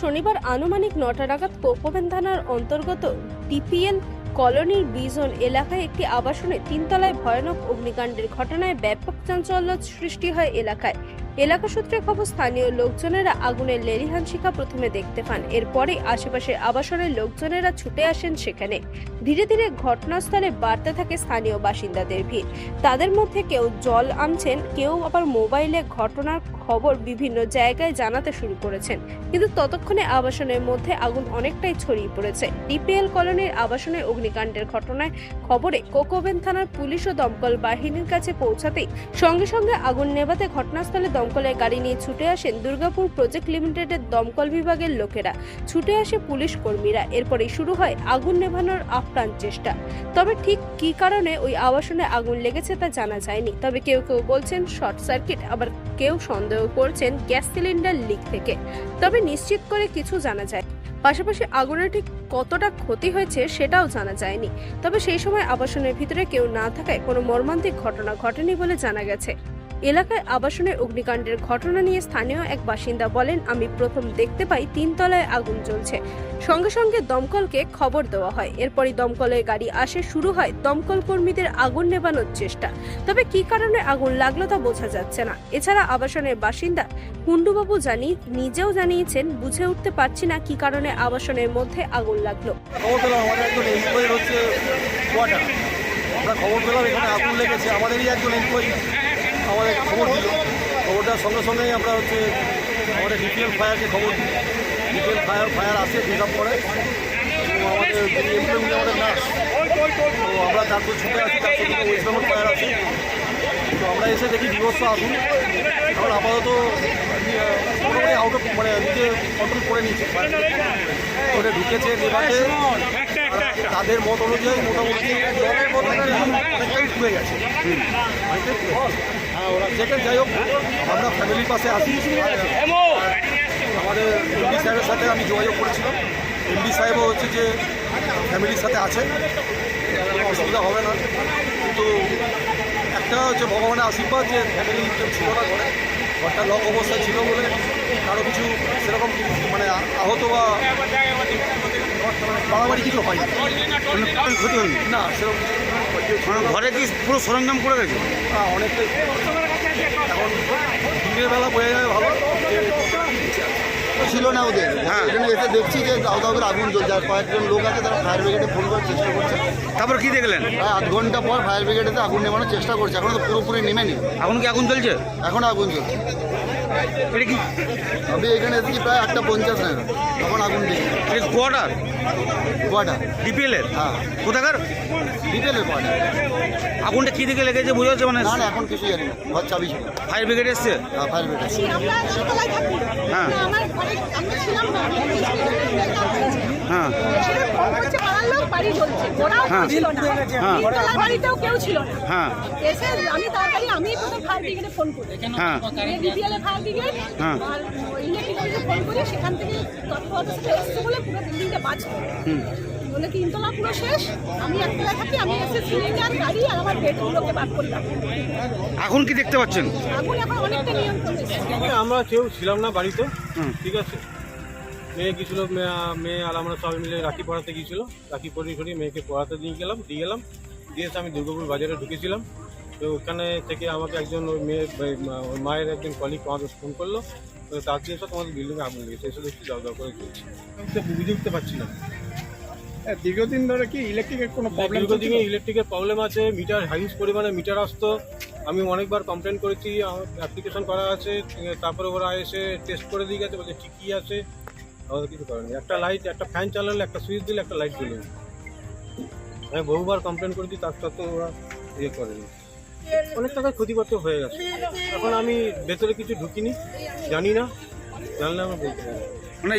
শনিবার আনুমানিক নটা নাগাদ কোকোবেন থানার অন্তর্গত টিপিএল কলোনির বিজন এলাকায় একটি আবাসনে তিনতলায় ভয়ানক অগ্নিকাণ্ডের ঘটনায় ব্যাপক চাঞ্চল্য সৃষ্টি হয় এলাকায়। এলাকা সূত্রে খবর, স্থানীয় লোকজনেরা আগুনের লেলিহান শিখা প্রথমে দেখতে পান। এরপরে আশেপাশের আবাসনের লোকজনেরা ছুটে আসেন সেখানে। ধীরে ধীরে ঘটনাস্থলে বাড়তে থাকে স্থানীয় বাসিন্দাদের ভিড়। তাদের মধ্যে কেউ জল আনছেন, কেউ আবার মোবাইলে ঘটনার খবর বিভিন্ন জায়গায় জানাতে শুরু করেছেন। কিন্তু ততক্ষণে আবাসনের মধ্যে আগুন অনেকটাই ছড়িয়ে পড়েছে। ডিপিএল কলোনির আবাসনে অগ্নিকাণ্ডের ঘটনায় খবরে কোকোবেন থানার পুলিশ ও দমকল বাহিনীর কাছে পৌঁছাতেই সঙ্গে সঙ্গে আগুন নেভাতে ঘটনাস্থলে দমকলের গাড়ি নিয়ে ছুটে আসেন দুর্গাপুর প্রজেক্ট লিমিটেডের দমকল বিভাগের লোকেরা। ছুটে আসে পুলিশ কর্মীরা। এরপরেই শুরু হয় আগুন নেভানোর আপ্রাণ চেষ্টা। তবে ঠিক কী কারণে ওই আবাসনে আগুন লেগেছে তা জানা যায়নি। তবে কেউ কেউ বলছেন শর্ট সার্কিট, আবার কেউ সন্দেহ করছেন গ্যাস সিলিন্ডার লিক থেকে। তবে নিশ্চিত করে কিছু জানা যায়। পাশাপাশি আগুনের ঠিক কতটা ক্ষতি হয়েছে সেটাও জানা যায়নি। তবে সেই সময় আবাসনের ভিতরে কেউ না থাকায় কোনো মর্মান্তিক ঘটনা ঘটেনি বলে জানা গেছে। এলাকায় আবাসনের অগ্নিকাণ্ডের ঘটনা নিয়ে স্থানীয় এক বাসিন্দা বলেন, আমি প্রথম দেখতে পাই তিনতলায় আগুন জ্বলছে। সঙ্গে সঙ্গে দমকলকে খবর দেওয়া হয়। এরপরই দমকলের গাড়ি আসে, শুরু হয় দমকল কর্মীদের আগুন নেভানোর চেষ্টা। তবে কি কারণে আগুন লাগল তা বোঝা যাচ্ছে না। এছাড়া আবাসনের বাসিন্দা কুন্ডুবাবু জানি, নিজেও জানিয়েছেন, বুঝে উঠতে পারছি না কি কারণে আবাসনের মধ্যে আগুন লাগল। আমরা খবর পেলাম, এখানে আগুন লেগেছে। আমাদেরই একজন এমপ্লয়ি আমাদের খবর দিল খবরটার সঙ্গে সঙ্গেই আমরা হচ্ছে আমাদের ডিপিএল ফায়ারকে খবর দিই। ডিপিএল ফায়ার ফায়ার আসে পিক আপ করে আমাদের আমাদের নার্স তো আমরা তারপর ছুটে আসি, তার সঙ্গে ওয়েস্ট বেঙ্গল ফায়ার আছে। তো আমরা এসে দেখি বিভৎস আসুন এখন আপাতত, মোটামুটি আউট অফ মানে নিজে কন্ট্রোল করে নিয়েছে। করে ঢুকেছে তাদের মত অনুযায়ী মোটামুটি ডুবে গেছে। অনেকটাই হ্যাঁ যাই হোক, আমরা ফ্যামিলির পাশে আসি আমাদের এমডি সাহেবের সাথে আমি যোগাযোগ করেছিলাম। এমডি সাহেবও হচ্ছে যে ফ্যামিলির সাথে আছে। অসুবিধা হবে না। কিন্তু একটা হচ্ছে ভগবানের আশীর্বাদ যে ফ্যামিলি ছিল না ঘরে, ঘরটা লক অবস্থায় ছিল বলে কারও কিছু সেরকম মানে আহত বা বাড়াবাড়ি কিছু হয়নি। ক্ষতি হয়নি। না, সেরকম ঘরে কি পুরো সরঞ্জাম করে হ্যাঁ অনেকটাই এখন দিনের বেলা বোঝা যাবে ভালো। ছিল না ওদের। হ্যাঁ। এখানে এসে দেখছি যে দাউ দাউ আগুন জ্বলছে আর কয়েকজন লোক আছে তারা ফায়ার ব্রিগেডে ফোন করার চেষ্টা করছে। তারপর কি দেখলেন? প্রায় আধ ঘণ্টা পর ফায়ার ব্রিগেডেতে আগুন নেমানোর চেষ্টা করছে এখনও তো পুরোপুরি নেমেনি। এখন কি আগুন জ্বলছে? এখন আগুন জ্বলছে। এটা কি আমি এখানে এসেছি প্রায় একটা পঞ্চাশ নাগাদ। তখন আগুন দেখি এটা কোয়ার্টার? কোয়াটা ডিপিএল এর হ্যাঁ। কোথাকার? ডিটেলের কোয়াটা আগুনটা কি দিকে লেগেছে বোঝা যাচ্ছে মানে না না এখন কিছু জানি না। ঘর চাবি ছিল। ফায়ার ব্রিগেড এসছে? হ্যাঁ ফায়ার ব্রিগেড। হ্যাঁ। না, না, হ্যাঁ। লোক, বাড়ি জ্বলছে। ওরাও হ্যাঁ। ছিল না। হ্যাঁ। তিনতলা বাড়িতেও কেউ ছিল না। হ্যাঁ এসে আমি তাড়াতাড়ি আমি প্রথম ফায়ার ব্রিগেডে ফোন করি হ্যাঁ ফায়ার ব্রিগেড হ্যাঁ। আর ইলেকট্রিক ফোন করি সেখান থেকে তৎপরতা এসছে বলে পুরো বিল্ডিংটা বাঁচলো বলে তিনতলা পুরো শেষ আমি একতলায় থাকি আমি এসে সিলিন্ডার গাড়ি আর আমার বেডরুমগুলোকে বার করলাম এখন কি দেখতে পাচ্ছেন আগুন এখন অনেকটা নিয়ন্ত্রণ আমরা কেউ ছিলাম না বাড়িতে হুম। ঠিক আছে মেয়ে গিয়েছিল মেয়ে মেয়ে আর আমরা সবাই মিলে রাখি পড়াতে গিয়েছিল। রাখি পরিয়ে সরিয়ে মেয়েকে পড়াতে নিয়ে গেলাম দিয়ে গেলাম। দিয়ে আমি দুর্গাপুর বাজারে ঢুকেছিলাম। তো ওখানে থেকে আমাকে একজন ওই মেয়ে ওই মায়ের একজন কলিগ আমাদের ফোন করল। তো তাকে এসে তোমাদের বিল্ডিংয়ে আগুন লেগেছে এসে দেখছি দাও দাও করে চলছে বুঝে উঠতে পারছি না। হ্যাঁ, দীর্ঘদিন ধরে কি ইলেকট্রিকের কোনো প্রবলেম দীর্ঘদিনে ইলেকট্রিকের প্রবলেম আছে মিটার হাইউজ পরিমাণে মিটার আসতো। আমি অনেকবার কমপ্লেন করেছি অ্যাপ্লিকেশন করা আছে তারপরে ওরা এসে টেস্ট করে দিয়ে গেছে বলছে ঠিকই আছে? আমাদের কিছু করেনি একটা লাইট একটা ফ্যান চালালে একটা সুইচ দিলে একটা লাইট জ্বলে। আমি বহুবার কমপ্লেন করেছি, তার সত্ত্বেও ওরা ইয়ে করেনি। অনেক টাকায় ক্ষতিগ্রস্ত হয়ে গেছে। এখন আমি ভেতরে কিছু ঢুকিনি, জানি না, জানলে আমরা বলতে পারি মানে